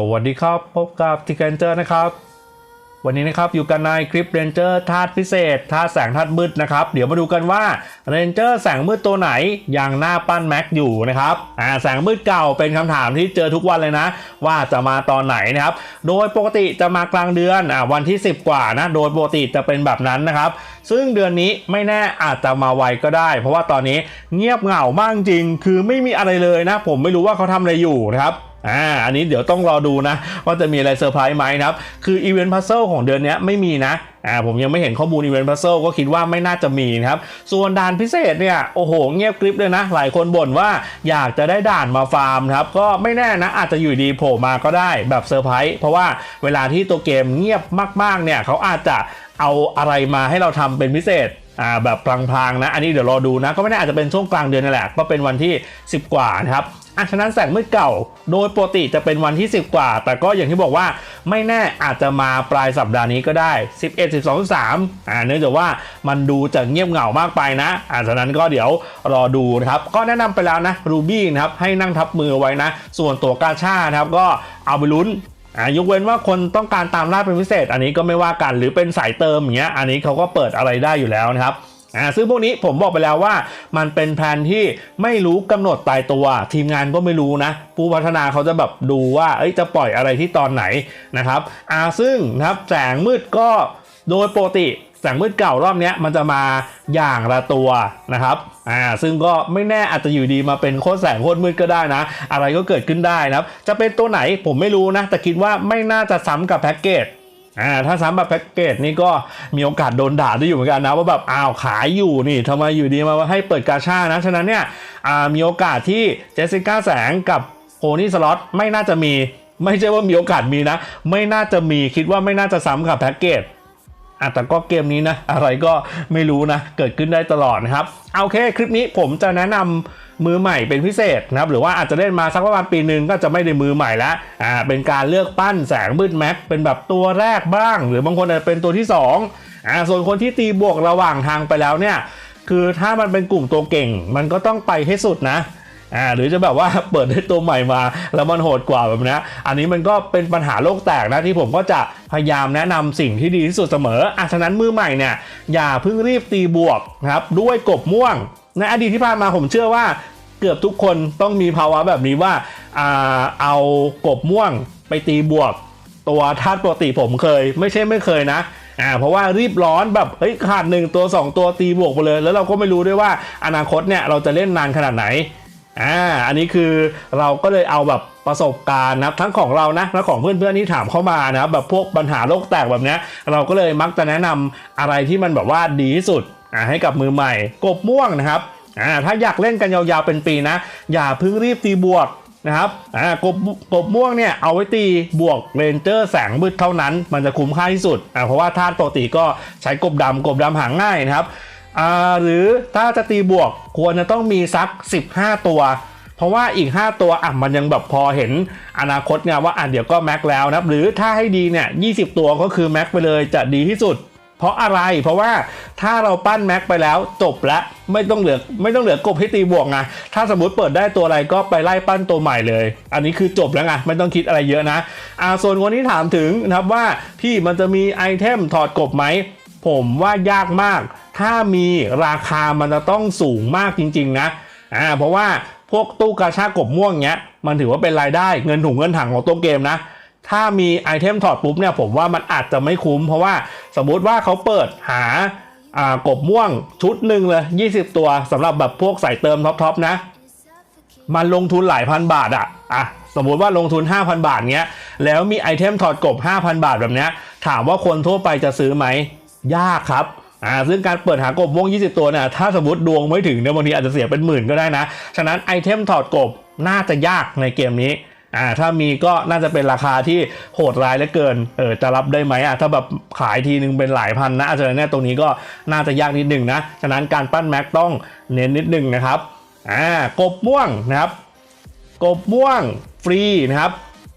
สวัสดีครับ พบกับทิกเกนเจอร์นะครับ วันนี้นะครับอยู่กันในคลิปเรนเจอร์ธาตุพิเศษธาตุแสงธาตุมืดนะครับ เดี๋ยวมาดูกันว่าเรนเจอร์แสงมืดตัวไหนยังหน้าปั้นแม็กอยู่นะครับอ่าแสงมืดเก่าเป็นคำถามที่เจอทุกวันเลยนะ ว่าจะมาตอนไหนนะครับ โดยปกติจะมากลางเดือนอ่าวันที่ 10 กว่านะ โดยปกติจะเป็นแบบนั้นนะครับซึ่งเดือนนี้ไม่แน่อาจจะมาไวก็ได้ เพราะว่าตอนนี้เงียบเหงามากจริง คือไม่มีอะไรเลยนะ ผมไม่รู้ว่าเขาทำอะไรอยู่นะครับ อ่าอันนี้เดี๋ยวต้องรอดูนะ ว่าจะมีอะไรเซอร์ไพรส์ไหมนะครับ คืออีเวนต์พัซเซิลของเดือนนี้ไม่มีนะอ่าผมยังไม่เห็นข้อมูลอีเวนต์พัซเซิลก็คิดว่าไม่น่าจะมีนะครับ ส่วนด่านพิเศษเนี่ย โอ้โห เงียบกริบเลยนะ หลายคนบ่นว่าอยากจะได้ด่านมาฟาร์มครับ ก็ไม่แน่นะ อาจจะอยู่ดีโผล่มาก็ได้แบบเซอร์ไพรส์เพราะว่าเวลาที่ตัวเกมเงียบมากๆเนี่ยเขาอาจจะเอาอะไรมาให้เราทำเป็นพิเศษอ่าแบบพลางๆนะ อันนี้เดี๋ยวรอดูนะ ก็ไม่แน่อาจจะเป็นช่วงกลางเดือนนั่แหละ ก็เป็นวันที่ 10 กว่านะครับ อะฉะนั้นแสงมืดเก่า โดยปกติจะเป็นวันที่ 10 กว่า แต่ก็อย่างที่บอกว่าไม่แน่อาจจะมาปลายสัปดาห์นี้ก็ได้ 11 12 3อ่าเนื่องจากว่ามันดูจะเงียบเหงามากไปนะอ่าฉะนั้นก็เดี๋ยวรอดูนะครับ ก็แนะนำไปแล้วนะรูบี้นะครับให้นั่งทับมือไว้นะ ส่วนตัวกาชานะครับก็เอาไปลุ้นอ่ายกเว้นว่าคนต้องการตามล่าเป็นพิเศษ อันนี้ก็ไม่ว่ากันหรือเป็นสายเติมอย่างเงี้ยอันนี้เขาก็เปิดอะไรได้อยู่แล้วนะครับ อ่าซึ่งพวกนี้ผมบอกไปแล้วว่า มันเป็นแผนที่ไม่รู้กำหนดตายตัว ทีมงานก็ไม่รู้นะ ผู้พัฒนาเขาจะแบบดูว่าเอ้ยจะปล่อยอะไรที่ตอนไหนนะครับอ่าซึ่งนะครับแสงมืดก็โดยปกติแสงมืดเก่ารอบนี้มันจะมาอย่างละตัวนะครับอ่าซึ่งก็ไม่แน่อาจจะอยู่ดีมาเป็นโคตรแสงโคตรมืดก็ได้นะ อะไรก็เกิดขึ้นได้นะครับ จะเป็นตัวไหนผมไม่รู้นะ แต่คิดว่าไม่น่าจะซ้ำกับแพ็กเกจ อ่าถ้าซ้ำแบบแพ็กเกจนี่ก็มีโอกาสโดนด่าได้อยู่เหมือนกันนะว่าแบบอ้าวขายอยู่นี่ทำไมอยู่ดีมาให้เปิดกาชานะ ฉะนั้นเนี่ยอ่ามีโอกาสที่เจสสิก้าแสงกับโพนี่สล็อตไม่น่าจะมี ไม่ใช่ว่ามีโอกาสมีนะ ไม่น่าจะมีคิดว่าไม่น่าจะซ้ำกับแพ็กเกจอะแต่ก็เกมนี้นะ อะไรก็ไม่รู้นะ เกิดขึ้นได้ตลอดนะครับ โอเค คลิปนี้ผมจะแนะนำ มือใหม่เป็นพิเศษนะครับหรือว่าอาจจะเล่นมาสักประมาณปีหนึ่งก็จะไม่ได้มือใหม่แล้วอ่าเป็นการเลือกปั้นแสงมืดแม็กเป็นแบบตัวแรกบ้าง หรือบางคนอาจจะเป็นตัวที่2อ่าส่วนคนที่ตีบวกระหว่างทางไปแล้วเนี่ยคือถ้ามันเป็นกลุ่มตัวเก่ง มันก็ต้องไปให้สุดนะอ่าหรือจะแบบว่าเปิดได้ตัวใหม่มา แล้วมันโหดกว่าแบบนี้อันนี้มันก็เป็นปัญหาโลกแตกนะที่ผมก็จะพยายามแนะนำสิ่งที่ดีที่สุดเสมออะฉะนั้นมือใหม่เนี่ยอย่าเพิ่งรีบตีบวกนะครับด้วยกบม่วง ในอดีตที่ผ่านมาผมเชื่อว่าเกือบทุกคนต้องมีภาวะแบบนี้ว่าอาเอากบม่วงไปตีบวก ตัวธาตุปกติผมเคย ไม่ใช่ไม่เคยนะอ่าเพราะว่ารีบร้อนแบบเฮ้ยขาดหนึ่งตัว 2 ตัวตีบวกไปเลย แล้วเราก็ไม่รู้ด้วยว่าอนาคตเนี่ยเราจะเล่นนานขนาดไหนอ่าอันนี้คือเราก็เลยเอาแบบประสบการณ์นะทั้งของเรานะและของเพื่อนๆที่ถามเข้ามานะแบบพวกปัญหาโลกแตกแบบเนี้ยเราก็เลยมักจะแนะนำอะไรที่มันแบบว่าดีที่สุด ให้กับมือใหม่ กบม่วงนะครับถ้าอยากเล่นกันยาวๆเป็นปีนะ อย่าเพิ่งรีบตีบวกนะครับกบกบม่วงเนี่ยเอาไว้ตีบวกเรนเจอร์แสงมืดเท่านั้น มันจะคุ้มค่าที่สุด เพราะว่าธาตุปกติก็ใช้กบดำกบดำหาง่ายนะครับหรือถ้าจะตีบวกควรจะต้องมีสัก 15 ตัวเพราะว่าอีก 5 ตัวอะมันยังแบบพอเห็นอนาคตไงว่าอะเดี๋ยวก็แม็กแล้วนะหรือถ้าให้ดีเนี่ย20 ตัวก็คือแม็กไปเลยจะดีที่สุด เพราะอะไร เพราะว่าถ้าเราปั้นแม็กไปแล้วจบแล้วไม่ต้องเหลือไม่ต้องเหลือกบให้ตีบวกไงถ้าสมมติเปิดได้ตัวอะไรก็ไปไล่ปั้นตัวใหม่เลย อันนี้คือจบแล้วไงไม่ต้องคิดอะไรเยอะนะอาส่วนคนที่ถามถึงนะครับว่าพี่มันจะมีไอเทมถอดกบไหมผมว่ายากมาก ถ้ามีราคามันจะต้องสูงมากจริง ๆ นะอ่าเพราะว่าพวกตู้กาชากบม่วงเงี้ยมันถือว่าเป็นรายได้เงินถุงเงินถังของตัวเกมนะ ถ้ามีไอเทมถอดปุ๊บเนี่ยผมว่ามันอาจจะไม่คุ้ม เพราะว่าสมมุติว่าเขาเปิดหาากบม่วงชุดหนึ่งเลย 20 ตัวสำหรับแบบพวกใส่เติมท็อปๆนะ มันลงทุนหลายพันบาทอะอะสมมุติว่าลงทุน 5,000 บาทเงี้ย แล้วมีไอเทมถอดกบ 5,000 บาทแบบเนี้ย ถามว่าคนทั่วไปจะซื้อไหม ยากครับอ่าซึ่งการเปิดหากบม่วง 20 ตัวเนี่ยถ้าสมมติดวงไม่ถึงเนี่ยบางทีอาจจะเสียเป็นหมื่นก็ได้นะ ฉะนั้นไอเทมถอดกบน่าจะยากในเกมนี้ อ่าถ้ามีก็น่าจะเป็นราคาที่โหดร้ายเหลือเกินเออจะรับได้ไหมอะถ้าแบบขายทีนึงเป็นหลายพันนะอาจจะเนี่ยตรงนี้ก็น่าจะยากนิดหนึ่งนะฉะนั้นการปั้นแม็กต้องเน้นนิดหนึ่งนะครับอ่ากบม่วงนะครับ กบม่วงฟรีนะครับ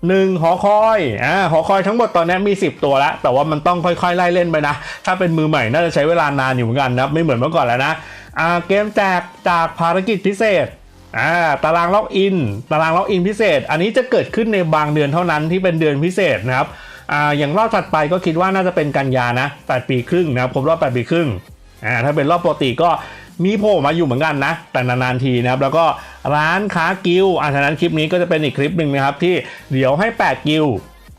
หนึ่งหอคอย อ่า หอคอยทั้งหมดตอนนี้มี 10 ตัวแล้ว แต่ว่ามันต้องค่อยๆ ไล่เล่นไปนะ ถ้าเป็นมือใหม่น่าจะใช้เวลานานอยู่เหมือนกันนะ ไม่เหมือนเมื่อก่อนแล้วนะ อ่า เกมแจกจากภารกิจพิเศษ อ่าตารางล็อกอิน ตารางล็อกอินพิเศษ อันนี้จะเกิดขึ้นในบางเดือนเท่านั้นที่เป็นเดือนพิเศษนะครับอ่าอย่างรอบถัดไปก็คิดว่าน่าจะเป็นกันยานะ8ปีครึ่งนะครับครบรอบ8ปีครึ่งอ่าถ้าเป็นรอบปกติก็มีโผล่มาอยู่เหมือนกันนะ แต่นานๆทีนะครับ แล้วก็ร้านค้ากิลอ่าฉะนั้นคลิปนี้ก็จะเป็นอีกคลิปหนึ่งนะครับที่เดี๋ยวให้ 8 กิล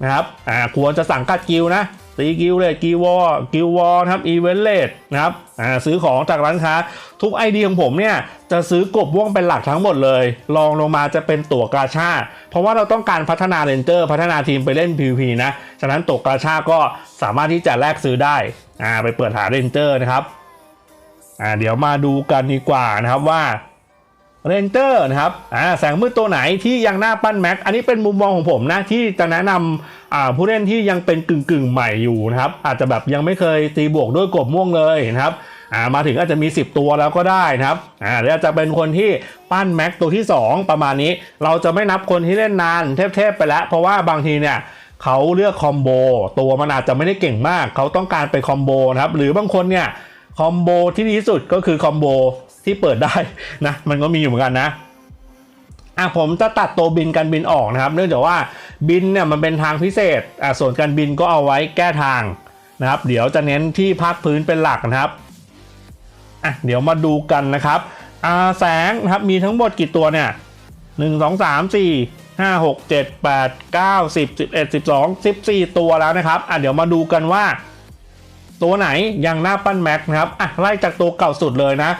นะครับอ่าควรจะสั่งกัดกิลนะ ตีกิลเลยกิลวอกิลวอนะครับอีเวนต์เลดนะครับอ่าซื้อของจากร้านค้า ทุกไอเดียของผมเนี่ยจะซื้อกบว่องเป็นหลักทั้งหมดเลยลองลงมาจะเป็นตั๋วกาชา เพราะว่าเราต้องการพัฒนาเรนเจอร์พัฒนาทีมไปเล่น PVP นะ ฉะนั้นตั๋วกาชาก็สามารถที่จะแลกซื้อได้อ่าไปเปิดหาเรนเจอร์นะครับอ่าเดี๋ยวมาดูกันดีกว่านะครับว่า เรนเจอร์นะครับอ่าแสงมืดตัวไหนที่ยังหน้าปั้นแม็ก อันนี้เป็นมุมมองของผมนะ ที่จะแนะนำอ่าผู้เล่นที่ยังเป็นกึ่งกึ่งใหม่อยู่นะครับ อาจจะแบบยังไม่เคยตีบวกด้วยกบม่วงเลยนะครับอ่ามาถึงอาจจะมี 10 ตัวแล้วก็ได้นะครับอ่าหรืออาจจะเป็นคนที่ปั้นแม็กตัวที่ 2 ประมาณนี้ เราจะไม่นับคนที่เล่นนานเทพๆไปแล้ว เพราะว่าบางทีเนี่ยเขาเลือกคอมโบตัวมันอาจจะไม่ได้เก่งมาก เขาต้องการไปคอมโบนะครับหรือบางคนเนี่ยคอมโบที่ดีที่สุดก็คือคอมโบ ที่เปิดได้นะมันก็มีอยู่เหมือนกันนะอะผมจะตัดตัวบินการบินออกนะครับ เนื่องจากว่าบินเนี่ยมันเป็นทางพิเศษอะส่วนการบินก็เอาไว้แก้ทางนะครับ เดี๋ยวจะเน้นที่ภาคพื้นเป็นหลักนะครับอะเดี๋ยวมาดูกันนะครับอ่าแสงนะครับมีทั้งหมดกี่ตัวเนี่ยหนึ่งสองสามสี่ห้าหกเจ็ดแปดเก้าสิบสิบเอ็ดสิบสองสิบสี่ตัวแล้วนะครับอะเดี๋ยวมาดูกันว่า ตัวไหนยังหน้าปั้นแม็กนะครับอะไล่จากตัวเก่าสุดเลยนะ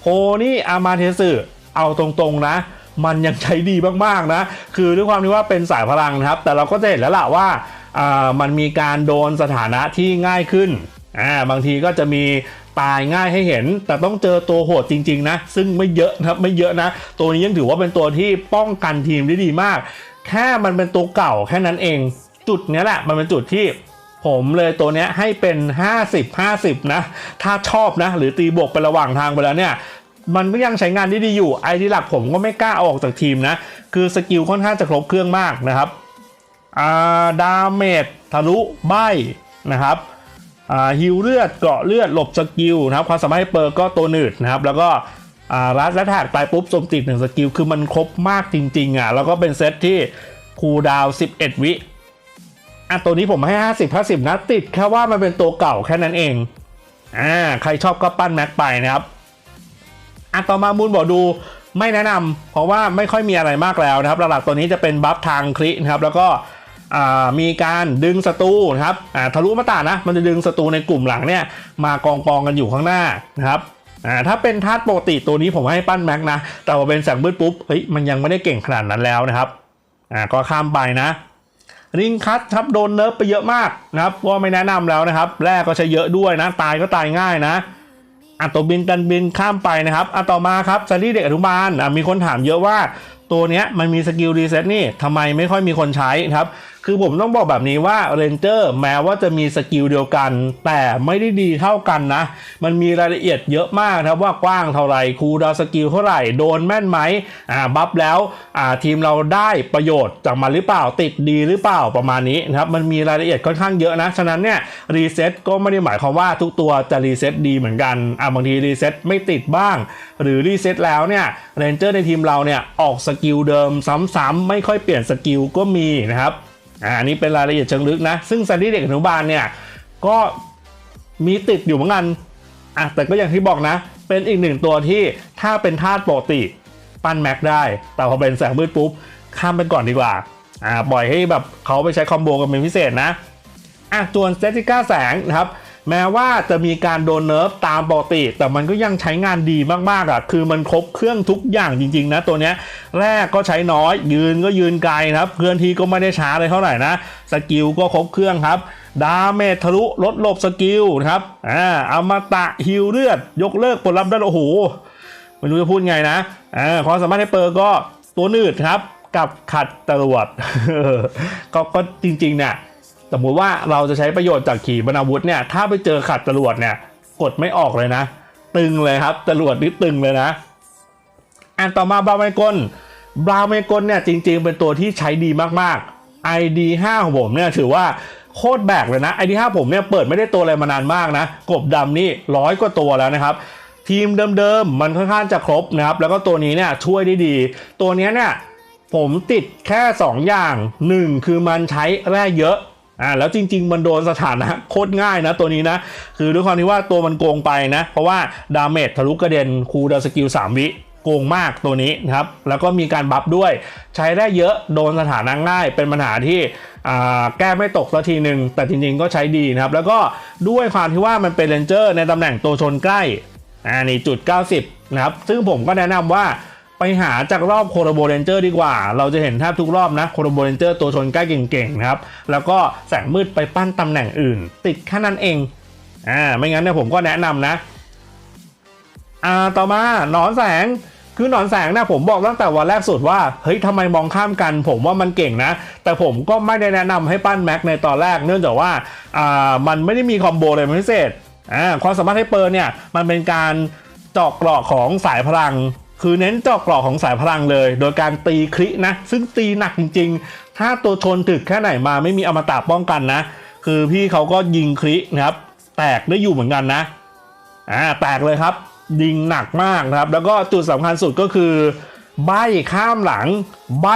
โคนี่อามาเทสึเอาตรงๆนะ มันยังใช้ดีมากๆนะ คือด้วยความที่ว่าเป็นสายพลังนะครับ แต่เราก็จะเห็นแล้วล่ะว่ามันมีการโดนสถานะที่ง่ายขึ้นอ่าบางทีก็จะมีตายง่ายให้เห็น แต่ต้องเจอตัวโหดจริง ๆ นะ ซึ่งไม่เยอะนะครับไม่เยอะนะ ตัวนี้ยังถือว่าเป็นตัวที่ป้องกันทีมได้ดีมาก แค่มันเป็นตัวเก่าแค่นั้นเอง จุดนี้แหละ มันเป็นจุดที่ ผมเลยตัวเนี้ยให้เป็น 50 50 นะ ถ้าชอบนะ หรือตีบวกไประหว่างทางไปแล้วเนี่ย มันก็ยังใช้งานได้ดีอยู่ไอที่หลักผมก็ไม่กล้าออกจากทีมนะ คือสกิลค่อนข้างจะครบเครื่องมากนะครับอ่าดาเมจทะลุใบนะครับอ่าฮิวเลือดเกาะเลือดหลบสกิลนะครับความสามารถให้เปิร์ก็ตัวหนืดนะครับ แล้วก็อ่ารัดและแท็กตายปุ๊บโจมติดหนึ่งสกิล คือมันครบมากจริงๆอะแล้วก็เป็นเซตที่คูดาว 11 วิ อะตัวนี้ผมให้ 50 50นะติดแค่ว่ามันเป็นตัวเก่าแค่นั้นเองอ่าใครชอบก็ปั้นแม็กไปนะครับอะต่อมามูลบอกดูไม่แนะนำเพราะว่าไม่ค่อยมีอะไรมากแล้วนะครับหลักๆตัวนี้จะเป็นบัฟทางคลินะครับแล้วก็อ่ามีการดึงศัตรูนะครับอ่าทะลุมาตานะ มันจะดึงศัตรูในกลุ่มหลังเนี่ยมากองกองกันอยู่ข้างหน้านะครับอ่าถ้าเป็นธาตุปกติตัวนี้ผมให้ปั้นแม็กนะ แต่ว่าเป็นแสงมืดปุ๊บเฮ้ยมันยังไม่ได้เก่งขนาดนั้นแล้วนะครับอ่าก็ข้ามไปนะ ริงคัตครับโดนเนิร์ฟไปเยอะมากนะครับว่าไม่แนะนำแล้วนะครับ แรกก็ใช้เยอะด้วยนะ ตายก็ตายง่ายนะอะตัวบินตันบินข้ามไปนะครับอะต่อมาครับซารีเด็กอนุบาลอะมีคนถามเยอะว่าตัวเนี้ยมันมีสกิลรีเซ็ตนี่ทำไมไม่ค่อยมีคนใช้นะครับคือผมต้องบอกแบบนี้ว่าเรนเจอร์แม้ว่าจะมีสกิลเดียวกัน แต่ไม่ได้ดีเท่ากันนะ มันมีรายละเอียดเยอะมากครับว่ากว้างเท่าไหร่คูดาวสกิลเท่าไหร่โดนแม่นไหมอ่าบัฟแล้วอ่าทีมเราได้ประโยชน์จากมันหรือเปล่าติดดีหรือเปล่าประมาณนี้นะครับมันมีรายละเอียดค่อนข้างเยอะนะฉะนั้นเนี่ยรีเซ็ตก็ไม่ได้หมายความว่าทุกตัวจะรีเซ็ตดีเหมือนกันอ่าบางทีรีเซ็ตไม่ติดบ้าง หรือรีเซ็ตแล้วเนี่ยเรนเจอร์ในทีมเราเนี่ยออกสกิลเดิมซ้ำๆไม่ค่อยเปลี่ยนสกิลก็มีนะครับ อ่าอันนี้เป็นรายละเอียดเชิงลึกนะ ซึ่งซันดี้เด็กอนุบาลเนี่ยก็มีติดอยู่เหมือนกันอะแต่ก็อย่างที่บอกนะ เป็นอีกหนึ่งตัวที่ถ้าเป็นธาตุปกติปั้นแม็กได้ แต่พอเป็นแสงมืดปุ๊บข้ามไปก่อนดีกว่าอ่าปล่อยให้แบบเขาไปใช้คอมโบกันเป็นพิเศษนะอะจวนเซติก้าแสงนะครับ แม้ว่าจะมีการโดนเนิร์ฟตามปกติ แต่มันก็ยังใช้งานดีมากๆอะคือมันครบเครื่องทุกอย่างจริง ๆ นะตัวเนี้ยแรกก็ใช้น้อย ยืนก็ยืนไกลครับเคลื่อนที่ก็ไม่ได้ช้าเลยเท่าไหร่นะสกิลก็ครบเครื่องครับดาเมจทะลุลดหลบสกิลนะครับอ่าอมตะฮิวเลือด ยกเลิกผลลัพธ์ได้โอ้โหไม่รู้จะพูดไงนะอ่าความสามารถให้เปิร์ก็ตัวนืดครับกับขัดจรวดก็ก็จริงๆเนี่ย สมมติว่าเราจะใช้ประโยชน์จากขีปนาวุธเนี่ยถ้าไปเจอขัดจรวดเนี่ยกดไม่ออกเลยนะ ตึงเลยครับจรวดนี่ตึงเลยนะ อันต่อมาบราเมกลบราเมกลเนี่ยจริง ๆ เป็นตัวที่ใช้ดีมากๆ ID 5ของผมเนี่ยถือว่าโคตรแบกเลยนะ ID 5ผมเนี่ยเปิดไม่ได้ตัวอะไรมานานมากนะ กบดำนี่ร้อยกว่าตัวแล้วนะครับทีมเดิมๆ มันค่อนข้างจะครบนะครับ แล้วก็ตัวนี้เนี่ยช่วยได้ดี ตัวนี้เนี่ยผมติดแค่ 2 อย่าง 1 คือมันใช้แร่เยอะ อ่าแล้วจริง ๆ มันโดนสถานะโคตรง่ายนะตัวนี้นะ คือด้วยความที่ว่าตัวมันโกงไปนะ เพราะว่าดาเมจทะลุกระเด็นคูดาสกิล 3 วิโกงมากตัวนี้นะครับ แล้วก็มีการบัฟด้วย ใช้ได้เยอะโดนสถานะง่าย เป็นปัญหาที่แก้ไม่ตกสักทีหนึ่งแต่จริง ๆ ก็ใช้ดีนะครับ แล้วก็ด้วยความที่ว่ามันเป็นเรนเจอร์ในตำแหน่งตัวชนใกล้อ่านี่จุด 90 นะครับ ซึ่งผมก็แนะนำว่า ไปหาจากรอบโคโรโบเรนเจอร์ดีกว่า เราจะเห็นแทบทุกรอบนะโคโรโบเรนเจอร์ตัวชนใกล้เก่งๆครับ แล้วก็แสงมืดไปปั้นตำแหน่งอื่น ติดแค่นั้นเอง อ่า ไม่งั้นเนี่ยผมก็แนะนำนะ อ่า ต่อมาหนอนแสงคือหนอนแสงนี่ยผมบอกตั้งแต่วันแรกสุดว่าเฮ้ยทำไมมองข้ามกัน ผมว่ามันเก่งนะ แต่ผมก็ไม่ได้แนะนำให้ปั้นแม็กในตอนแรกเนื่องจากว่าอ่ามันไม่ได้มีคอมโบเลยพิเศษอ่าความสามารถให้เปิร์เนี่ยมันเป็นการเจาะเกราะของสายพลัง คือเน้นเจาะกราะของสายพลังเลย โดยการตีครินะ ซึ่งตีหนักจริงๆ ถ้าตัวชนถึกแค่ไหนมาไม่มีอมตะป้องกันนะ คือพี่เขาก็ยิงครินะครับ แตกได้อยู่เหมือนกันนะอ่าแตกเลยครับ ยิงหนักมากนะครับ แล้วก็จุดสำคัญสุดก็คือ ใบข้ามหลัง ใบ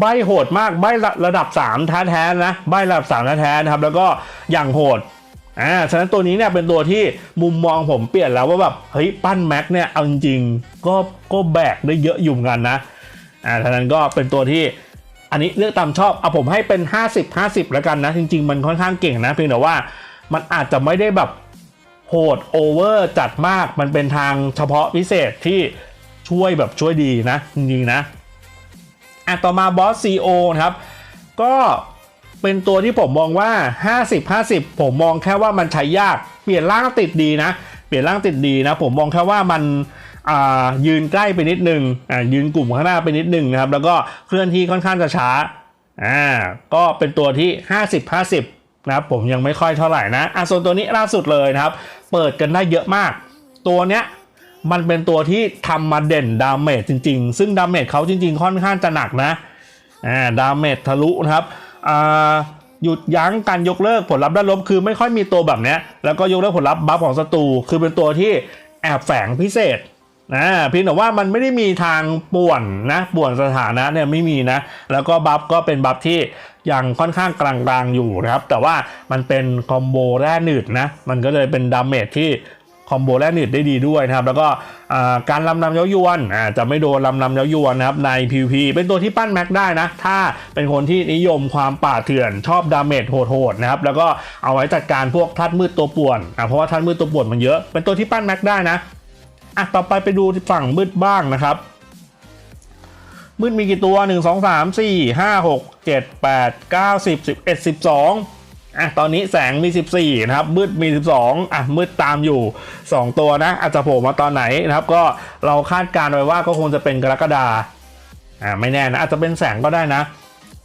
ใบโหดมาก ใบระระดับ3แท้ๆนะ ใบระดับ3แท้ๆนะครับ แล้วก็อย่างโหด อ่าฉะนั้นตัวนี้เนี่ยเป็นตัวที่มุมมองผมเปลี่ยนแล้วว่าแบบเฮ้ยปั้นแม็กเนี่ยเอาจริงๆก็ก็แบกได้เยอะอยู่เหมือนกันนะอ่าฉะนั้นก็เป็นตัวที่อันนี้เลือกตามชอบเอาผมให้เป็น 50 50 แล้วกันนะ จริง ๆ มันค่อนข้างเก่งนะ เพียงแต่ว่ามันอาจจะไม่ได้แบบโหดโอเวอร์จัดมากมันเป็นทางเฉพาะพิเศษที่ช่วยแบบช่วยดีนะ จริงๆนะอะต่อมาบอสซีโอนะครับ ก็ เป็นตัวที่ผมมองว่า 50 50 ผมมองแค่ว่ามันใช้ยาก เปลี่ยนร่างติดดีนะ เปลี่ยนร่างติดดีนะ ผมมองแค่ว่ามันยืนใกล้ไปนิดนึงอ่ายืนกลุ่มข้างหน้าไปนิดนึงนะครับ แล้วก็เคลื่อนที่ค่อนข้างจะช้าอ่าก็เป็นตัวที่ 50 50 นะครับ ผมยังไม่ค่อยเท่าไหร่นะอะส่วนตัวนี้ล่าสุดเลยนะครับ เปิดกันได้เยอะมาก ตัวเนี้ยมันเป็นตัวที่ทำมาเด่นดาเมจจริง ๆ ซึ่งดาเมจเขาจริง ๆ ค่อนข้างจะหนักนะอ่าดาเมจทะลุนะครับ หยุดยั้งการยกเลิกผลลัพธ์ด้านลบคือไม่ค่อยมีตัวแบบนี้แล้วก็ยกเลิกผลลัพธ์บัฟของศัตรูคือเป็นตัวที่แอบแฝงพิเศษนะเพียงแต่ว่ามันไม่ได้มีทางป่วนนะป่วนสถานะเนี่ยไม่มีนะ แล้วก็บัฟก็เป็นบัฟที่ยังค่อนข้างกลางๆอยู่นะครับ แต่ว่ามันเป็นคอมโบแร่หนืดนะ มันก็เลยเป็นดาเมจที่ คอมโบแร่หนืดได้ดีด้วยนะครับ แล้วก็การลำนำเย้ายวนจะไม่โดนลำนำเย้ายวนนะครับใน PVP เป็นตัวที่ปั้นแม็กได้นะ ถ้าเป็นคนที่นิยมความป่าเถื่อนชอบดาเมจโหดๆนะครับ แล้วก็เอาไว้จัดการพวกทัดมืดตัวป่วนเพราะว่าทัดมืดตัวป่วนมันเยอะ เป็นตัวที่ปั้นแม็กได้นะอะต่อไปไปดูฝั่งมืดบ้างนะครับมืดมีกี่ตัว 1 2 3 4 5 6 7 8 9 10 11 12 อะตอนนี้แสงมี 14 นะครับ มืดมี 12 อะ มืดตามอยู่ 2 ตัวนะ อาจจะโผล่มาตอนไหนนะครับ ก็เราคาดการณ์ไว้ว่าก็คงจะเป็นกรกฎาอ่าไม่แน่นะ อาจจะเป็นแสงก็ได้นะ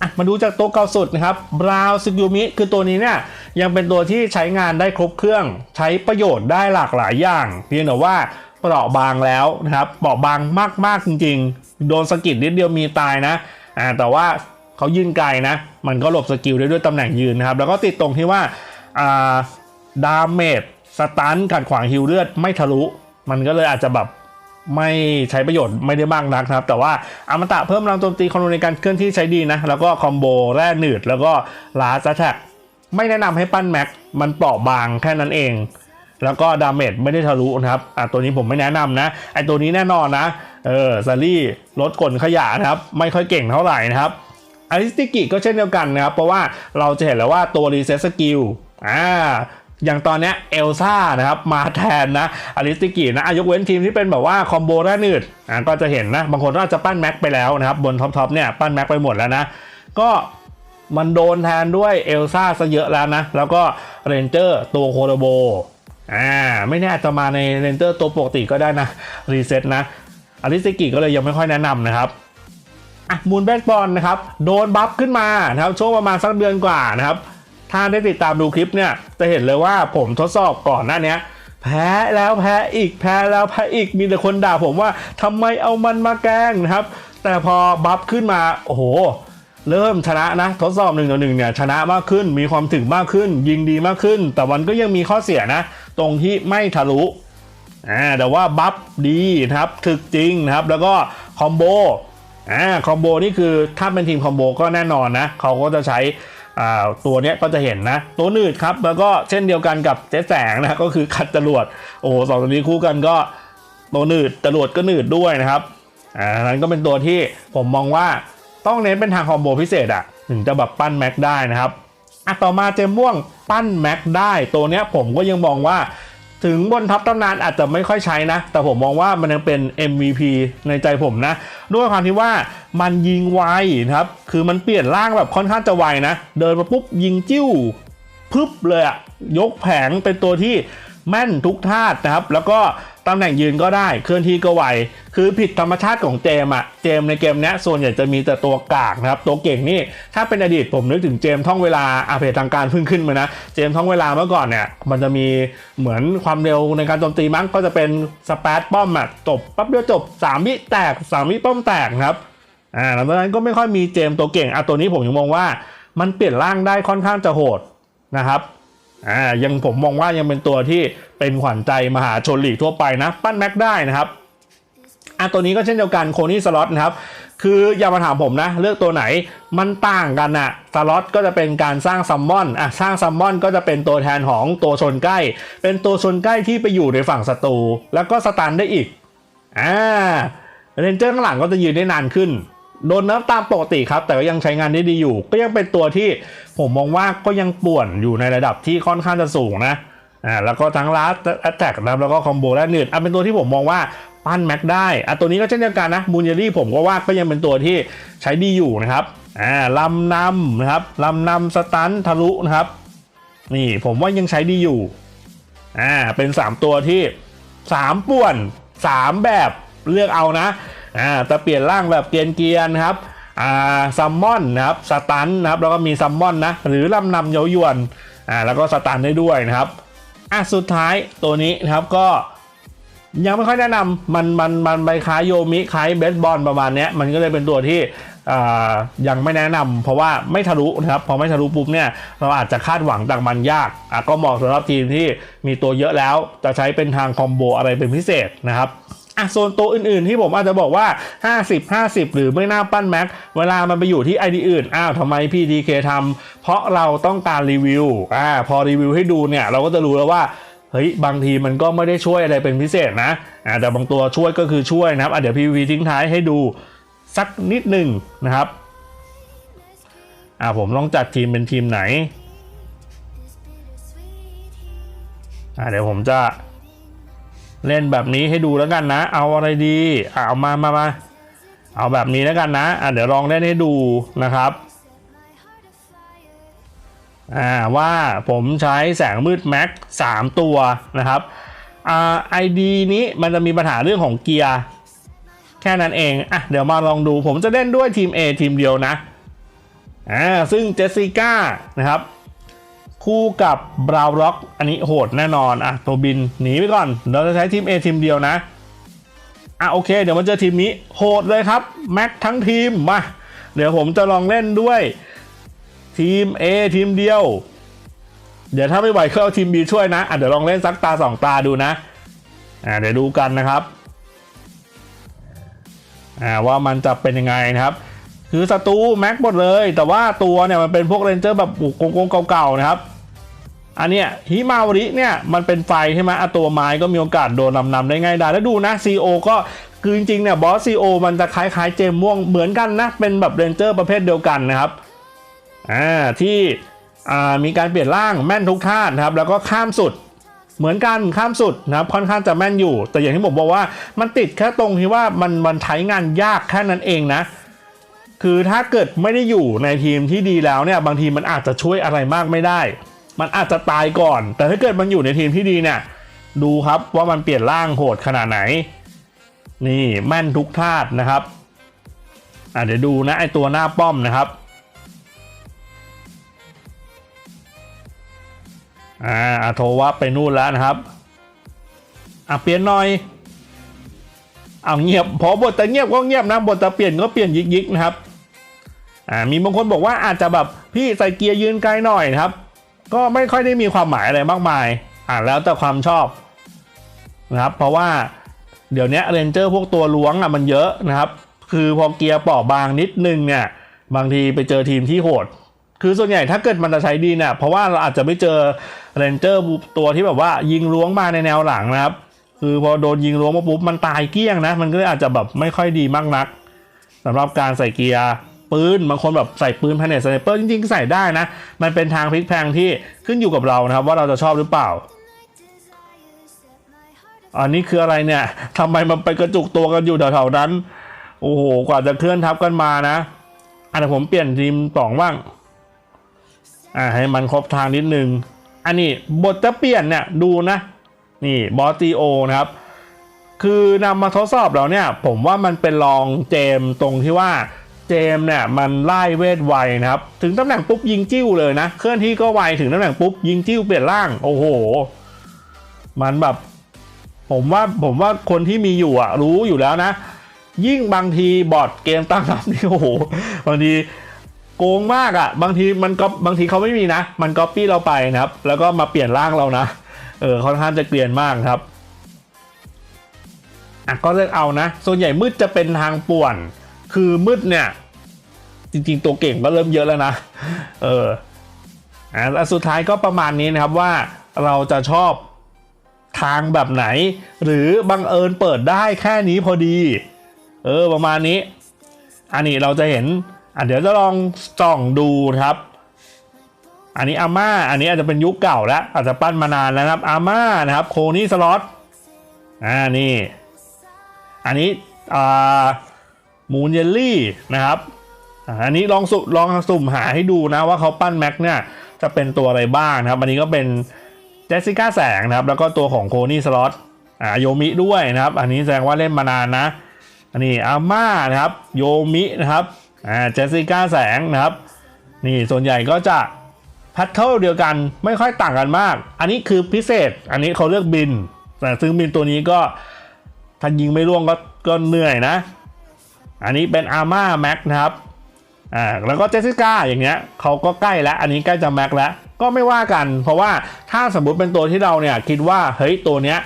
อะมาดูจากตัวเก่าสุดนะครับบราวซึกิมิคือตัวนี้เนี่ยยังเป็นตัวที่ใช้งานได้ครบเครื่อง ใช้ประโยชน์ได้หลากหลายอย่าง เพียงแต่ว่าเปราะบางแล้วนะครับเปราะบางมากๆจริง ๆ โดนสะกิดนิดเดียวมีตายนะอ่าแต่ว่า เขายืนไกลนะ มันก็หลบสกิลได้ด้วยตำแหน่งยืนนะครับ แล้วก็ติดตรงที่ว่าอ่าดาเมจสตันขัดขวางฮิวเลือดไม่ทะลุ มันก็เลยอาจจะแบบไม่ใช้ประโยชน์ไม่ได้มากนักนะครับ แต่ว่าอมตะเพิ่มพลังโจมตีคอมโบในการเคลื่อนที่ใช้ดีนะ แล้วก็คอมโบแร่หนืด แล้วก็ลาสแท็กไม่แนะนำให้ปั้นแม็กมันเปราะบางแค่นั้นเอง แล้วก็ดาเมจไม่ได้ทะลุนะครับอะตัวนี้ผมไม่แนะนำนะไอตัวนี้แน่นอนนะเออซารี่ลดกลขยะนะครับ ไม่ค่อยเก่งเท่าไหร่นะครับ อาริสติกิก็เช่นเดียวกันนะครับ เพราะว่าเราจะเห็นแล้วว่าตัวรีเซ็ตสกิลอ่าอย่างตอนนี้เอลซ่านะครับมาแทนนะอาริสติกินะยกเว้นทีมที่เป็นแบบว่าคอมโบแร่นืดอ่าก็จะเห็นนะ บางคนก็อาจจะปั้นแม็กไปแล้วนะครับ บนท็อปๆเนี่ยปั้นแม็กไปหมดแล้วนะ ก็มันโดนแทนด้วยเอลซ่าซะเยอะแล้วนะ แล้วก็เรนเจอร์ตัวโคโรโบอ่าไม่แน่จะมาในเรนเจอร์ตัวปกติก็ได้นะรีเซ็ตนะอาริสติกิก็เลยยังไม่ค่อยแนะนำนะครับ อะมูนแบทบอลนะครับโดนบัฟขึ้นมานะครับช่วงประมาณสักเดือนกว่านะครับ ถ้าได้ติดตามดูคลิปเนี่ยจะเห็นเลยว่าผมทดสอบก่อนหน้านี้แพ้แล้วแพ้อีกแพ้แล้วแพ้อีกมีแต่คนด่าผมว่าทำไมเอามันมาแกล้งนะครับ แต่พอบัฟขึ้นมาโอ้โหเริ่มชนะนะทดสอบหนึ่งต่อหนึ่งเนี่ยชนะมากขึ้นมีความถึงมากขึ้น ยิงดีมากขึ้น แต่มันก็ยังมีข้อเสียนะ ตรงที่ไม่ทะลุอ่าแต่ว่าบัฟดีนะครับถึกจริงนะครับ แล้วก็คอมโบ อ่าคอมโบนี่คือถ้าเป็นทีมคอมโบก็แน่นอนนะเขาก็จะใช้อ่าตัวเนี้ยก็จะเห็นนะ ตัวนืดครับ แล้วก็เช่นเดียวกันกับเจ๊แสงนะก็คือขัดจรวดโอ้สองตัวนี้คู่กันก็ตัวนืดจรวดก็นืดด้วยนะครับอ่านั้นก็เป็นตัวที่ผมมองว่าต้องเน้นเป็นทางคอมโบพิเศษอะถึงจะแบบปั้นแม็กได้นะครับอะต่อมาเจมม่วงปั้นแม็กได้ ตัวเนี้ยผมก็ยังมองว่า ถึงบนทัพตำนานอาจจะไม่ค่อยใช้นะ แต่ผมมองว่ามันยังเป็น MVP ในใจผมนะ ด้วยความที่ว่ามันยิงไวนะครับ คือมันเปลี่ยนร่างแบบค่อนข้างจะไวนะ เดินมาปุ๊บยิงจิ้วพึบเลยอะยกแผงเป็นตัวที่แม่นทุกท่าตุนะครับ แล้วก็ ตำแหน่งยืนก็ได้ เคลื่อนที่ก็ไว คือผิดธรรมชาติของเจมอะเจมในเกมนี้ส่วนใหญ่จะมีแต่ตัวกากนะครับ ตัวเก่งนี่ ถ้าเป็นอดีตผมนึกถึงเจมท่องเวลาอาเพจทางการเพิ่งขึ้นมานะ เจมท่องเวลาเมื่อก่อนเนี่ย มันจะมีเหมือนความเร็วในการโจมตีมั้ง ก็จะเป็นสเปซป้อมอะจบปั๊บเดียวจบ3วิแตก3วิป้อมแตกครับ อ่าหลังจากนั้นก็ไม่ค่อยมีเจมตัวเก่ง อะตัวนี้ผมยังมองว่า มันเปลี่ยนร่างได้ค่อนข้างจะโหดนะครับ อ่ายังผมมองว่ายังเป็นตัวที่เป็นขวัญใจมหาชนหลีกทั่วไปนะ ปั้นแม็กได้นะครับอะตัวนี้ก็เช่นเดียวกันโคนี่สล็อตนะครับคืออย่ามาถามผมนะ เลือกตัวไหนมันต่างกันอะสล็อตก็จะเป็นการสร้างซัมมอนอะสร้างซัมมอนก็จะเป็นตัวแทนของตัวชนใกล้ เป็นตัวชนใกล้ที่ไปอยู่ในฝั่งศัตรูแล้วก็สตันได้อีกอ่าเรนเจอร์ข้างหลังก็จะยืนได้นานขึ้น โดนนิร์ฟตามปกติครับ แต่ก็ยังใช้งานได้ดีอยู่ ก็ยังเป็นตัวที่ผมมองว่าก็ยังป่วนอยู่ในระดับที่ค่อนข้างจะสูงนะอ่าแล้วก็ทั้งลัดแอตแทกนะแล้วก็คอมโบและหนืดอะเป็นตัวที่ผมมองว่าปั้นแม็กได้อะตัวนี้ก็เช่นเดียวกันนะมูนเยรี่ผมก็ว่าก็ยังเป็นตัวที่ใช้ดีอยู่นะครับอ่าลำนำนะครับลำนำสตันทะลุนะครับ นี่ผมว่ายังใช้ดีอยู่อ่าเป็น 3 ตัวที่ 3 ป่วน 3 แบบเลือกเอานะ อ่าแต่เปลี่ยนร่างแบบเกียนเกียนครับอ่าซัมมอนนะครับสตันนะครับแล้วก็มีซัมมอนนะหรือลำนำเยาวยวนอ่าแล้วก็สตันได้ด้วยนะครับอะสุดท้ายตัวนี้นะครับก็ยังไม่ค่อยแนะนำมันมันมันไปคล้ายโยมิคล้ายเบสบอลประมาณเนี้ยมันก็เลยเป็นตัวที่อ่ายังไม่แนะนำเพราะว่าไม่ทะลุนะครับพอไม่ทะลุปุ๊บเนี่ยเราอาจจะคาดหวังจากมันยากอะก็เหมาะสำหรับทีมที่มีตัวเยอะแล้วจะใช้เป็นทางคอมโบอะไรเป็นพิเศษนะครับ อะโซนตัวอื่นๆที่ผมอาจจะบอกว่า 50 50 หรือไม่น่าปั้นแม็กเวลามันไปอยู่ที่ไอดีอื่น อ้าวทำไมพี่ดีเคทำเพราะเราต้องการรีวิวอ่าพอรีวิวให้ดูเนี่ย เราก็จะรู้แล้วว่าเฮ้ยบางทีมันก็ไม่ได้ช่วยอะไรเป็นพิเศษนะอ่าแต่บางตัวช่วยก็คือช่วยนะครับอะเดี๋ยวพีวีทิ้งท้ายให้ดูสักนิดหนึ่งนะครับอ่าผมลองจัดทีมเป็นทีมไหนอ่าเดี๋ยวผมจะ เล่นแบบนี้ให้ดูแล้วกันนะ เอาอะไรดีอ่าเอามามามาเอาแบบนี้แล้วกันนะอ่าเดี๋ยวลองเล่นให้ดูนะครับอ่าว่าผมใช้แสงมืดแม็ก3ตัวนะครับอ่าไอดีนี้มันจะมีปัญหาเรื่องของเกียร์แค่นั้นเองอะเดี๋ยวมาลองดูผมจะเล่นด้วยทีม A ทีมเดียวนะอ่าซึ่งเจสสิก้านะครับ คู่กับบราวร็อกอันนี้โหดแน่นอนอะตัวบินหนีไปก่อนเราจะใช้ทีม A ทีมเดียวนะอะโอเค เดี๋ยวมาเจอทีมนี้โหดเลยครับแม็กทั้งทีมมาเดี๋ยวผมจะลองเล่นด้วย ทีม A ทีมเดียว เดี๋ยวถ้าไม่ไหวก็เอาทีม B ช่วยนะอะเดี๋ยวลองเล่นสักตาสองตาดูนะอ่าเดี๋ยวดูกันนะครับอ่าว่ามันจะเป็นยังไงนะครับคือศัตรูแม็กหมดเลย แต่ว่าตัวเนี่ยมันเป็นพวกเรนเจอร์แบบโกงๆเก่าๆนะครับ อันเนี้ยฮิมาวริเนี่ยมันเป็นไฟใช่ไหมอะตัวไม้ก็มีโอกาสโดนนำนำได้ง่ายได้แล้วดูนะ CO ก็คือจริงๆเนี่ยบอส CO มันจะคล้ายๆเจมม่วงเหมือนกันนะ เป็นแบบเรนเจอร์ประเภทเดียวกันนะครับอ่าที่อ่ามีการเปลี่ยนร่างแม่นทุกท่าตุนะครับ แล้วก็ข้ามสุดเหมือนกันข้ามสุดนะครับค่อนข้างจะแม่นอยู่ แต่อย่างที่ผมบอกว่ามันติดแค่ตรงที่ว่ามันมันใช้งานยากแค่นั้นเองนะ คือถ้าเกิดไม่ได้อยู่ในทีมที่ดีแล้วเนี่ยบางทีมันอาจจะช่วยอะไรมากไม่ได้ มันอาจจะตายก่อน แต่ถ้าเกิดมันอยู่ในทีมที่ดีเนี่ย ดูครับว่ามันเปลี่ยนร่างโหดขนาดไหน นี่แม่นทุกธาตุนะครับอะเดี๋ยวดูนะไอตัวหน้าป้อมนะครับอ่าอาโทวะไปนู่นแล้วนะครับอะเปลี่ยนหน่อยเอาเงียบพอบทจะเงียบก็เงียบนะบทจะเปลี่ยนก็เปลี่ยนยิกๆนะครับอ่ามีบางคนบอกว่าอาจจะแบบพี่ใส่เกียร์ยืนไกลหน่อยนะครับ ก็ไม่ค่อยได้มีความหมายอะไรมากมาย อ่านแล้วแต่ความชอบนะครับ เพราะว่าเดี๋ยวนี้เรนเจอร์พวกตัวล้วงอะมันเยอะนะครับ คือพอเกียร์เปราะบางนิดนึงเนี่ยบางทีไปเจอทีมที่โหด คือส่วนใหญ่ถ้าเกิดมันจะใช้ดีเนี่ยเพราะว่าเราอาจจะไม่เจอเรนเจอร์ตัวที่แบบว่ายิงล้วงมาในแนวหลังนะครับ คือพอโดนยิงล้วงมาปุ๊บมันตายเกี้ยงนะ มันก็เลยอาจจะแบบไม่ค่อยดีมากนักสำหรับการใส่เกียร์ ปืน บางคนแบบใส่ปืนแพนเนตสไนเปอร์จริงๆใส่ได้นะ มันเป็นทางพลิกแพงที่ขึ้นอยู่กับเรานะครับว่าเราจะชอบหรือเปล่าอันนี้คืออะไรเนี่ยทำไมมันไปกระจุกตัวกันอยู่แถวๆนั้น โอ้โห กว่าจะเคลื่อนทับกันมานะ อันนี้ผมเปลี่ยนทีมสองบ้าง อ่าให้มันครบทางนิดนึง อันนี้บทจะเปลี่ยนเนี่ยดูนะ นี่บอสตีโอนะครับ คือนำมาทดสอบแล้วเนี่ย ผมว่ามันเป็นลองเจมตรงที่ว่า เจมเนี่ยมันไล่เวทไวนะครับ ถึงตำแหน่งปุ๊บยิงจิ้วเลยนะ เคลื่อนที่ก็ไวถึงตำแหน่งปุ๊บยิงจิ้วเปลี่ยนร่าง โอ้โห มันแบบ ผมว่าผมว่าคนที่มีอยู่อะ รู้อยู่แล้วนะ ยิ่งบางทีบอทเกมตั้งรับนี่โอ้โหบางทีโกงมากอะ บางทีมันก็บางทีเขาไม่มีนะ มันก๊อปปี้เราไปนะครับ แล้วก็มาเปลี่ยนร่างเรานะเออค่อนข้างจะเกลียนมากครับอะก็เลือกเอานะ ส่วนใหญ่มืดจะเป็นทางป่วน คือมืดเนี่ย จริงๆตัวเก่งก็เริ่มเยอะแล้วนะ เอออะแล้วสุดท้ายก็ประมาณนี้นะครับว่าเราจะชอบทางแบบไหน หรือบังเอิญเปิดได้แค่นี้พอดี เออประมาณนี้ อันนี้เราจะเห็นอะเดี๋ยวจะลองส่องดูครับ อันนี้อาม่า อันนี้อาจจะเป็นยุคเก่าแล้ว อาจจะปั้นมานานแล้วนะครับอาม่านะครับ โคนี่สล็อตอ่านี่ อันนี้อ่า มูนเยลลี่นะครับอันนี้ลองสุลองสุ่มหาให้ดูนะว่าเขาปั้นแม็กเนี่ยจะเป็นตัวอะไรบ้างนะครับ อันนี้ก็เป็นเจสสิก้าแสงนะครับ แล้วก็ตัวของโคนี่สล็อตอ่าโยมิด้วยนะครับ อันนี้แสดงว่าเล่นมานานนะ อันนี้อาม่านะครับโยมินะครับอ่าเจสสิก้าแสงนะครับ นี่ส่วนใหญ่ก็จะแพทเทิลเดียวกันไม่ค่อยต่างกันมาก อันนี้คือพิเศษ อันนี้เขาเลือกบิน แต่ซึ่งบินตัวนี้ก็ถ้ายิงไม่ร่วงก็ก็เหนื่อยนะ อันนี้เป็นอาร์มาแม็กนะครับอ่าแล้วก็เจสสิก้าอย่างเงี้ยเขาก็ใกล้แล้ว อันนี้ใกล้จะแม็กแล้ว ก็ไม่ว่ากัน เพราะว่าถ้าสมมติเป็นตัวที่เราเนี่ยคิดว่าเฮ้ยตัวเนี้ย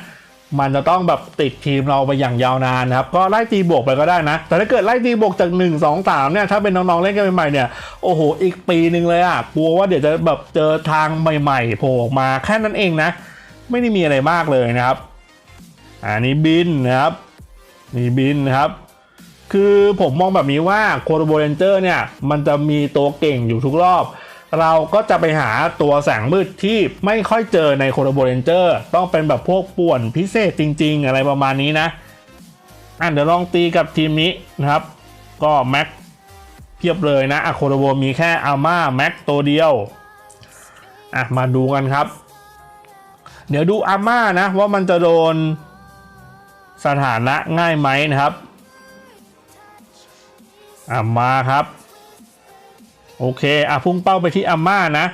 มันจะต้องแบบติดทีมเราไปอย่างยาวนานนะครับ ก็ไล่ตีบวกไปก็ได้นะ แต่ถ้าเกิดไล่ตีบวกจาก 1 2 3เนี่ยถ้าเป็นน้องๆเล่นกันใหม่ๆเนี่ยโอ้โหอีกปีหนึ่งเลยอะกลัวว่าเดี๋ยวจะแบบเจอทางใหม่ๆโผล่ออกมาแค่นั้นเองนะ ไม่ได้มีอะไรมากเลยนะครับอันนี้บินนะครับมีบินนะครับ คือผมมองแบบนี้ว่าโคโรโบเรนเจอร์เนี่ยมันจะมีตัวเก่งอยู่ทุกรอบ เราก็จะไปหาตัวแสงมืดที่ไม่ค่อยเจอในโคโรโบเรนเจอร์ต้องเป็นแบบพวกป่วนพิเศษจริง ๆ อะไรประมาณนี้นะอะเดี๋ยวลองตีกับทีมนี้นะครับ ก็แม็กเพียบเลยนะอะโคโรโบมีแค่อาม่าแม็กตัวเดียวอะมาดูกันครับ เดี๋ยวดูอาม่านะว่ามันจะโดนสถานะง่ายไหมนะครับ อะมาครับ โอเคอะพุ่งเป้าไปที่อาม่านะ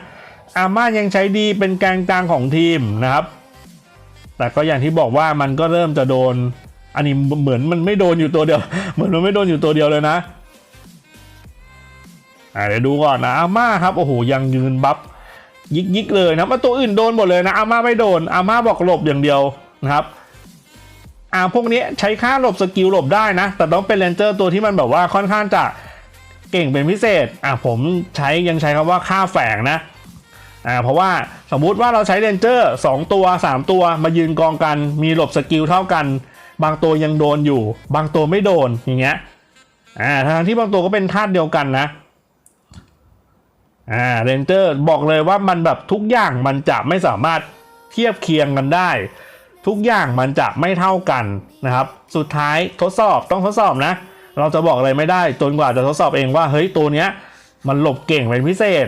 อาม่ายังใช้ดีเป็นแกนกลางของทีมนะครับ แต่ก็อย่างที่บอกว่ามันก็เริ่มจะโดน อันนี้เหมือนมันไม่โดนอยู่ตัวเดียว เหมือนมันไม่โดนอยู่ตัวเดียวเลยนะอะเดี๋ยวดูก่อนนะอาม่าครับโอ้โหยังยืนบัฟยิกยิกๆเลยนะว่าตัวอื่นโดนหมดเลยนะอาม่าไม่โดนอาม่าบอกหลบอย่างเดียวนะครับ อ่าพวกนี้ใช้ค่าหลบสกิลหลบได้นะ แต่ต้องเป็นเลนเจอร์ตัวที่มันแบบว่าค่อนข้างจะเก่งเป็นพิเศษอ่าผมใช้ยังใช้คำว่าค่าแฝงนะอ่าเพราะว่าสมมุติว่าเราใช้เลนเจอร์2ตัว 3 ตัวมายืนกองกันมีหลบสกิลเท่ากัน บางตัวยังโดนอยู่ บางตัวไม่โดนอย่างเงี้ยอ่าทางที่บางตัวก็เป็นธาตุเดียวกันนะอ่าเรนเจอร์บอกเลยว่ามันแบบทุกอย่างมันจะไม่สามารถเทียบเคียงกันได้ ทุกอย่างมันจะไม่เท่ากันนะครับ สุดท้ายทดสอบต้องทดสอบนะ เราจะบอกอะไรไม่ได้จนกว่าจะทดสอบเองว่าเฮ้ยตัวเนี้ยมันหลบเก่งเป็นพิเศษ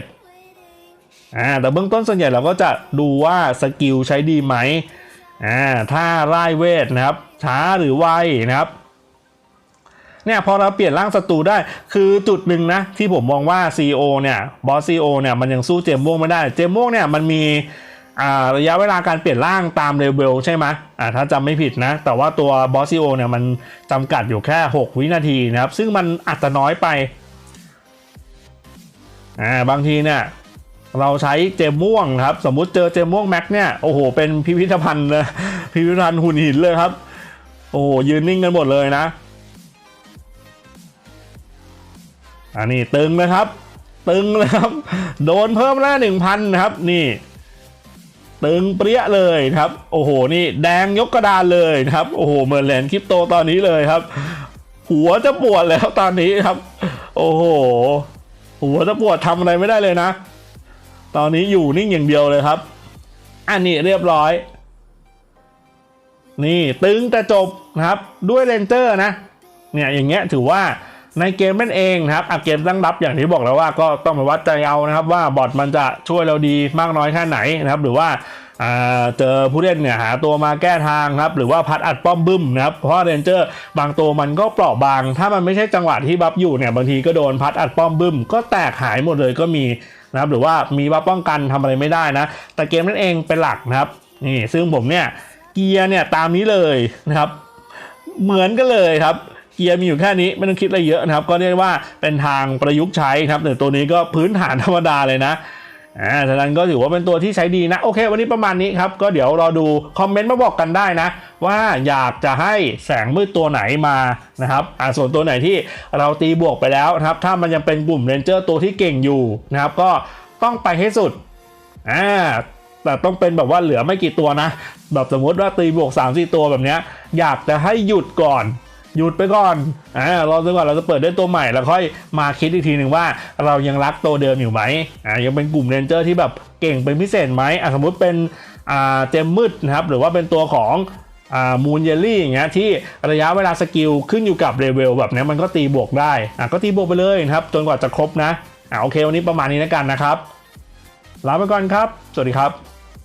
อ่าแต่เบื้องต้นส่วนใหญ่เราก็จะดูว่าสกิลใช้ดีไหมอ่าถ้าไล่เวทนะครับช้าหรือไวนะครับเนี่ยพอเราเปลี่ยนร่างศัตรูได้คือจุดหนึ่งนะ ที่ผมมองว่า CEO เนี่ยบอส CEO เนี่ยมันยังสู้เจมม่วงไม่ได้ เจมม่วงเนี่ยมันมี ระยะเวลาการเปลี่ยนร่างตามเลเวลใช่ไหมอ่าถ้าจำไม่ผิดนะ แต่ว่าตัวบอส CEO เนี่ยมันจำกัดอยู่แค่ 6 วินาทีนะครับ ซึ่งมันอาจจะน้อยไปอ่าบางทีเนี่ยเราใช้เจมม่วงครับ สมมุติเจอเจมม่วงแม็กเนี่ยโอ้โหเป็นพิพิธภัณฑ์นะพิพิธภัณฑ์หุ่นหินเลยครับ โอ้โหยืนนิ่งกันหมดเลยนะ อันนี้ตึงนะครับ ตึงเลยครับ โดนเพิ่มหน้าหนึ่งพันครับนี่ ตึงเปรี้ยเลยครับ โอ้โห นี่แดงยกกระดานเลยครับ โอ้โหเหมือนเหรียญคริปโตตอนนี้เลยครับ หัวจะปวดแล้วตอนนี้ครับ โอ้โห หัวจะปวดทำอะไรไม่ได้เลยนะ ตอนนี้อยู่นิ่งอย่างเดียวเลยครับ อันนี้เรียบร้อย นี่ตึงแต่จบนะครับ ด้วยเลนเจอร์นะ เนี่ยอย่างเงี้ยถือว่า ในเกมนั่นเองนะครับอะเกมตั้งรับอย่างที่บอกแล้วว่าก็ต้องไปวัดใจเอานะครับว่าบอทมันจะช่วยเราดีมากน้อยแค่ไหนนะครับ หรือว่าเจอผู้เล่นเนี่ยหาตัวมาแก้ทางครับหรือว่าพัดอัดป้อมบึ้มนะครับเพราะเรนเจอร์บางตัวมันก็เปราะบาง ถ้ามันไม่ใช่จังหวะที่บัฟอยู่เนี่ยบางทีก็โดนพัดอัดป้อมบึ้ม ก็แตกหายหมดเลยก็มีนะครับหรือว่ามีบัฟป้องกันทำอะไรไม่ได้นะ แต่เกมนั่นเองเป็นหลักนะครับนี่ซึ่งผมเนี่ยเกียร์เนี่ยตามนี้เลยนะครับเหมือนกันเลยครับ เกียร์มีอยู่แค่นี้ไม่ต้องคิดอะไรเยอะนะครับ ก็เรียกว่าเป็นทางประยุกต์ใช้ครับแต่ตัวนี้ก็พื้นฐานธรรมดาเลยนะอ่าฉะนั้นก็ถือว่าเป็นตัวที่ใช้ดีนะ โอเค วันนี้ประมาณนี้ครับ ก็เดี๋ยวรอดูคอมเมนต์มาบอกกันได้นะ ว่าอยากจะให้แสงมืดตัวไหนมานะครับอ่าส่วนตัวไหนที่เราตีบวกไปแล้วนะครับ ถ้ามันยังเป็นกลุ่มเรนเจอร์ตัวที่เก่งอยู่นะครับ ก็ต้องไปให้สุดอ่าแต่ต้องเป็นแบบว่าเหลือไม่กี่ตัวนะ แบบสมมติว่าตีบวก3ามสี่ตัวแบบเนี้ยอยากจะให้หยุดก่อน หยุดไปก่อนอ่ารอจนกว่าเราจะเปิดได้ตัวใหม่แล้วค่อยมาคิดอีกทีหนึ่งว่าเรายังรักตัวเดิมอยู่ไหมอ่ายังเป็นกลุ่มเรนเจอร์ที่แบบเก่งเป็นพิเศษไหมอ่าสมมติเป็นอ่าเจมมืดนะครับหรือว่าเป็นตัวของอ่ามูนเยลลี่อย่างเงี้ยที่ระยะเวลาสกิลขึ้นอยู่กับเลเวลแบบเนี้ยมันก็ตีบวกได้อะก็ตีบวกไปเลยนะครับ จนกว่าจะครบนะอ่าโอเค วันนี้ประมาณนี้แล้วกันนะครับลาไปก่อนครับ สวัสดีครับ